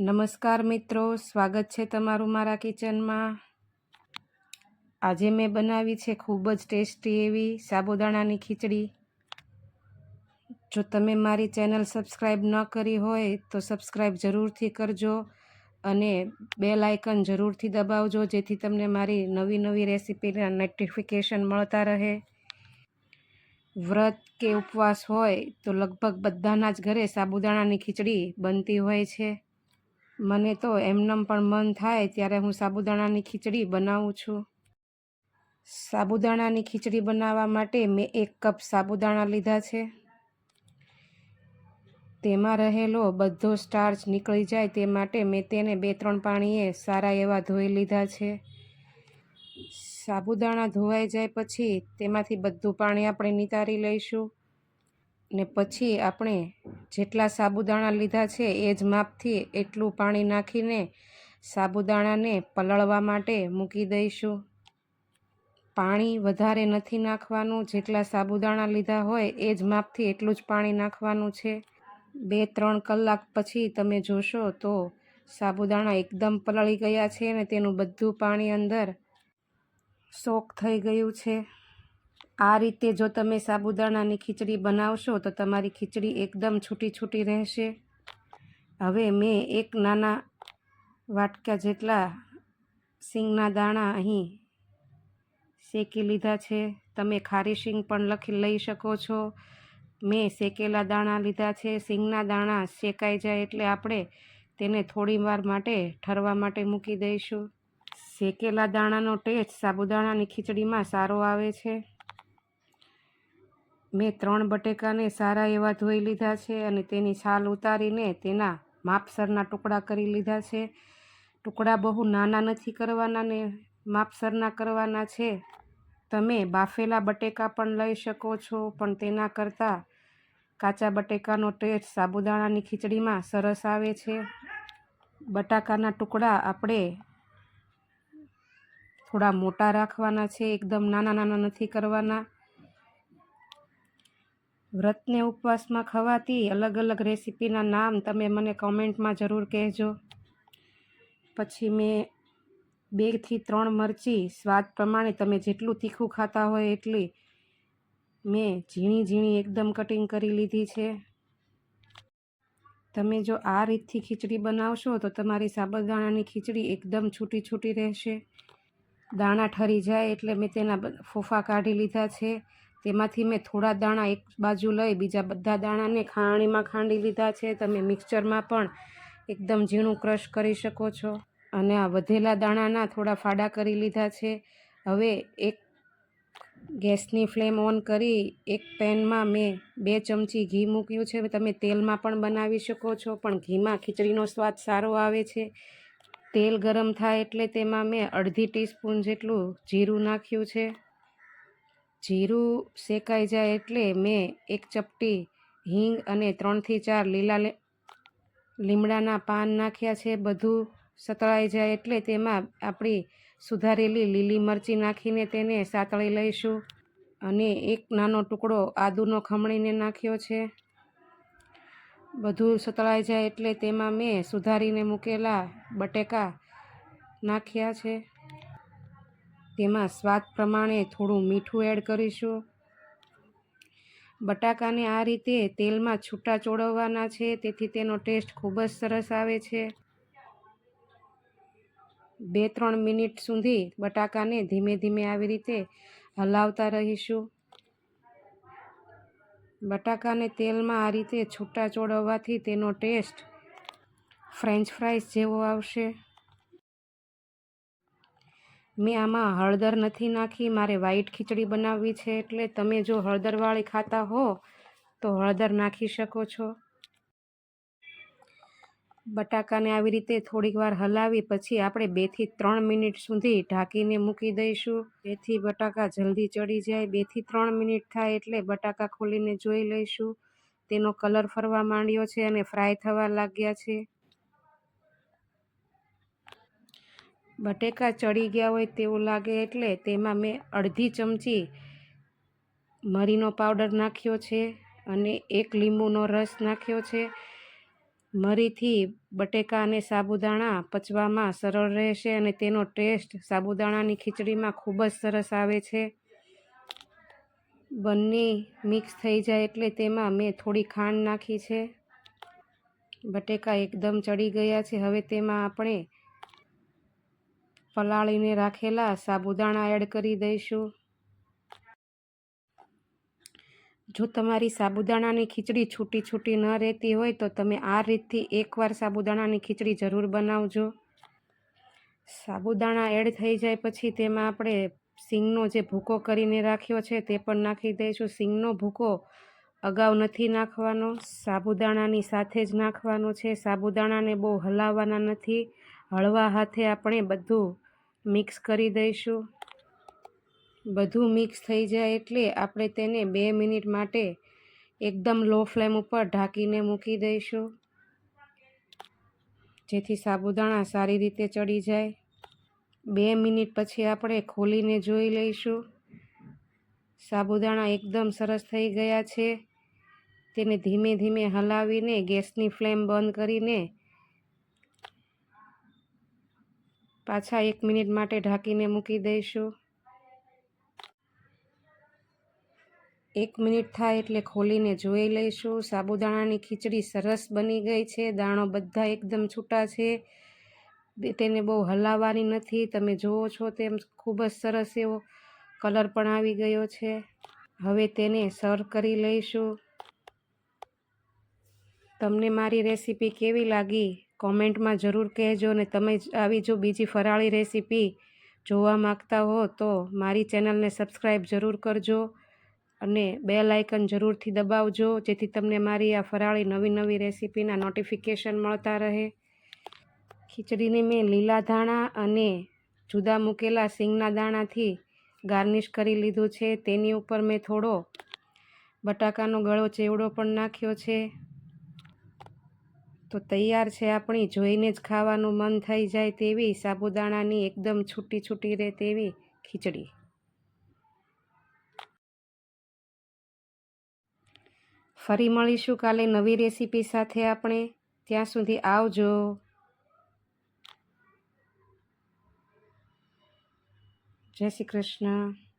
નમસ્કાર મિત્રો, સ્વાગત છે તમારું મારા કિચનમાં. આજે મેં બનાવી છે ખૂબ જ ટેસ્ટી એવી સાબુદાણાની ખીચડી. જો તમે મારી ચેનલ સબસ્ક્રાઈબ ન કરી હોય તો સબસ્ક્રાઈબ જરૂરથી કરજો અને બેલ આઇકન જરૂરથી દબાવજો, જેથી તમને મારી નવી નવી રેસીપીના નોટિફિકેશન મળતા રહે. વ્રત કે ઉપવાસ હોય તો લગભગ બધાના જ ઘરે સાબુદાણાની ખીચડી બનતી હોય છે. મને તો એમનેમ પણ મન થાય ત્યારે હું સાબુદાણાની ખીચડી બનાવું છું. સાબુદાણાની ખીચડી બનાવવા માટે મેં એક કપ સાબુદાણા લીધા છે. તેમાં રહેલો બધો સ્ટાર્ચ નીકળી જાય તે માટે મેં તેને બે ત્રણ પાણીએ સારા એવા ધોઈ લીધા છે. સાબુદાણા ધોવાઈ જાય પછી તેમાંથી બધું પાણી આપણે નિતારી લઈશું. ને પછી આપણે જેટલા સાબુદાણા લીધા છે એ જ માપથી એટલું પાણી નાખીને સાબુદાણાને પલળવા માટે મૂકી દઈશું. પાણી વધારે નથી નાખવાનું, જેટલા સાબુદાણા લીધા હોય એ જ માપથી એટલું જ પાણી નાખવાનું છે. બે ત્રણ કલાક પછી તમે જોશો તો સાબુદાણા એકદમ પલળી ગયા છે અને તેનું બધું પાણી અંદર સોક થઈ ગયું છે. આ રીતે જો તમે સાબુદાણાની ખીચડી બનાવશો, તો તમારી ખીચડી એકદમ છૂટી છૂટી રહેશે. હવે મેં એક નાના વાટકા જેટલા સિંગના દાણા અહીં શેકી લીધા છે. તમે ખારી શીંગ પણ લખી લઈ શકો છો. મેં શેકેલા દાણા લીધા છે. સિંગના દાણા શેકાઈ જાય એટલે આપણે તેને થોડી વાર માટે ઠરવા માટે મૂકી દઈશું. શેકેલા દાણાનો ટેસ્ટ સાબુદાણાની ખીચડીમાં સારો આવે છે. મેં ત્રણ બટેકાને સારા એવા ધોઈ લીધા છે અને તેની છાલ ઉતારીને તેના માપસરના ટુકડા કરી લીધા છે. ટુકડા બહુ નાના નથી કરવાના ને માપસરના કરવાના છે. તમે બાફેલા બટેકા પણ લઈ શકો છો, પણ તેના કરતાં કાચા બટેકાનો ટેસ્ટ સાબુદાણાની ખીચડીમાં સરસ આવે છે. બટાકાના ટુકડા આપણે થોડા મોટા રાખવાના છે, એકદમ નાના નાના નથી કરવાના. વ્રતને ઉપવાસમાં ખવાતી અલગ અલગ રેસીપીના નામ તમે મને કોમેન્ટમાં જરૂર કહેજો. પછી મેં બેથી ત્રણ મરચી, સ્વાદ પ્રમાણે તમે જેટલું તીખું ખાતા હોય એટલી મેં ઝીણી ઝીણી એકદમ કટિંગ કરી લીધી છે. તમે જો આ રીતથી ખીચડી બનાવશો તો તમારી સાબુદાણાની ખીચડી એકદમ છૂટી છૂટી રહેશે. દાણા ઠરી જાય એટલે મેં તેના ફોફા કાઢી લીધા છે. તેમાંથી મેં થોડા દાણા એક બાજુ લઈ, બીજા બધા દાણાને ખાણીમાં ખાંડી લીધા છે. તમે મિક્સચરમાં પણ એકદમ ઝીણું ક્રશ કરી શકો છો. અને આ વધેલા દાણાના થોડા ફાડા કરી લીધા છે. હવે એક ગેસની ફ્લેમ ઓન કરી એક પેનમાં મેં બે ચમચી ઘી મૂક્યું છે. તમે તેલમાં પણ બનાવી શકો છો, પણ ઘીમાં ખીચડીનો સ્વાદ સારો આવે છે. તેલ ગરમ થાય એટલે તેમાં મેં અડધી ટીસ્પૂન જેટલું જીરું નાખ્યું છે. જીરું શેકાઈ જાય એટલે મેં એક ચપટી હિંગ અને ત્રણથી ચાર લીલા લીમડાના પાન નાખ્યા છે. બધું સતળાઈ જાય એટલે તેમાં આપણી સુધારેલી લીલી મરચી નાખીને તેને સાતળી લઈશું અને એક નાનો ટુકડો આદુનો ખમણીને નાખ્યો છે. બધું સતળાઈ જાય એટલે તેમાં મેં સુધારીને મૂકેલા બટેકા નાખ્યા છે. તેમાં સ્વાદ પ્રમાણે થોડું મીઠું એડ કરીશું. બટાકાને આ રીતે તેલમાં છૂટા ચોળવવાના છે, તેથી તેનો ટેસ્ટ ખૂબ જ સરસ આવે છે. બે ત્રણ મિનિટ સુધી બટાકાને ધીમે ધીમે આવી રીતે હલાવતા રહીશું. બટાકાને તેલમાં આ રીતે છૂટા ચોળવવાથી તેનો ટેસ્ટ ફ્રેન્ચ ફ્રાઈસ જેવો આવશે. મેં આમાં હળદર નથી નાખી, મારે વ્હાઈટ ખીચડી બનાવવી છે એટલે તમે જો હળદરવાળી ખાતા હો, તો હળદર નાખી શકો છો. બટાકાને આવી રીતે થોડીક વાર હલાવી, પછી આપણે બેથી ત્રણ મિનિટ સુધી ઢાંકીને મૂકી દઈશું. જેથી બટાકા જલ્દી ચડી જાય. બેથી ત્રણ મિનિટ થાય એટલે બટાકા ખોલીને જોઈ લઈશું. તેનો કલર ફરવા માંડ્યો છે અને ફ્રાય થવા લાગ્યા છે. બટેકા ચડી ગયા હોય તેવું લાગે એટલે તેમાં મેં અડધી ચમચી મરીનો પાવડર નાખ્યો છે અને એક લીંબુનો રસ નાખ્યો છે. મરીથી બટેકા અને સાબુદાણા પચવામાં સરળ રહેશે અને તેનો ટેસ્ટ સાબુદાણાની ખીચડીમાં ખૂબ જ સરસ આવે છે. બંને મિક્સ થઈ જાય એટલે તેમાં મેં થોડી ખાંડ નાખી છે. બટેકા એકદમ ચડી ગયા છે. હવે તેમાં આપણે પલાળીને રાખેલા સાબુદાણા એડ કરી દઈશું. જો તમારી સાબુદાણાની ખીચડી છૂટી છૂટી ન રહેતી હોય તો તમે આ રીતથી એકવાર સાબુદાણાની ખીચડી જરૂર બનાવજો. સાબુદાણા એડ થઈ જાય પછી તેમાં આપણે સિંગનો જે ભૂકો કરીને રાખ્યો છે તે પણ નાખી દઈશું. સિંગનો ભૂકો અગાઉ નથી નાખવાનો, સાબુદાણાની સાથે જ નાખવાનો છે. સાબુદાણાને બહુ હલાવવાના નથી. હળવા હાથે આપણે બધું મિક્સ કરી દઈશું. બધું મિક્સ થઈ જાય એટલે આપણે તેને બે મિનિટ માટે એકદમ લો ફ્લેમ ઉપર ઢાંકીને મૂકી દઈશું. જેથી સાબુદાણા સારી રીતે ચડી જાય. બે મિનિટ પછી આપણે ખોલીને જોઈ લઈશું. સાબુદાણા એકદમ સરસ થઈ ગયા છે. તેને ધીમે ધીમે હલાવીને ગેસની ફ્લેમ બંધ કરીને પાછા એક મિનિટ માટે ઢાંકીને મૂકી દઈશું. એક મિનિટ થાય એટલે ખોલીને જોઈ લઈશું. સાબુદાણાની ખીચડી સરસ બની ગઈ છે. દાણો બધા એકદમ છૂટા છે. તેને બહુ હલાવવાની નથી. તમે જુઓ છો તેમ ખૂબ જ સરસ એવો કલર પણ આવી ગયો છે. હવે તેને સર્વ કરી લઈશું. તમને મારી રેસીપી કેવી લાગી? કોમેન્ટમાં જરૂર કહેજો અને તમે આવી જો બીજી ફરાળી રેસીપી જોવા માગતા હો તો મારી ચેનલને સબસ્ક્રાઈબ જરૂર કરજો અને બે લાઇકન જરૂરથી દબાવજો, જેથી તમને મારી આ ફરાળી નવી નવી રેસીપીના નોટિફિકેશન મળતા રહે. ખીચડીને મેં લીલા ધાણા અને જુદા મૂકેલા સિંગના દાણાથી ગાર્નિશ કરી લીધું છે. તેની ઉપર મેં થોડો બટાકાનો ગળો ચેવડો પણ નાખ્યો છે. તો તૈયાર છે આપણી, જોઈને જ ખાવાનું મન થઈ જાય તેવી સાબુદાણાની એકદમ છૂટી છૂટી રહે તેવી ખીચડી. ફરી મળીશું કાલે નવી રેસીપી સાથે આપણે. ત્યાં સુધી આવજો. જય શ્રી કૃષ્ણ.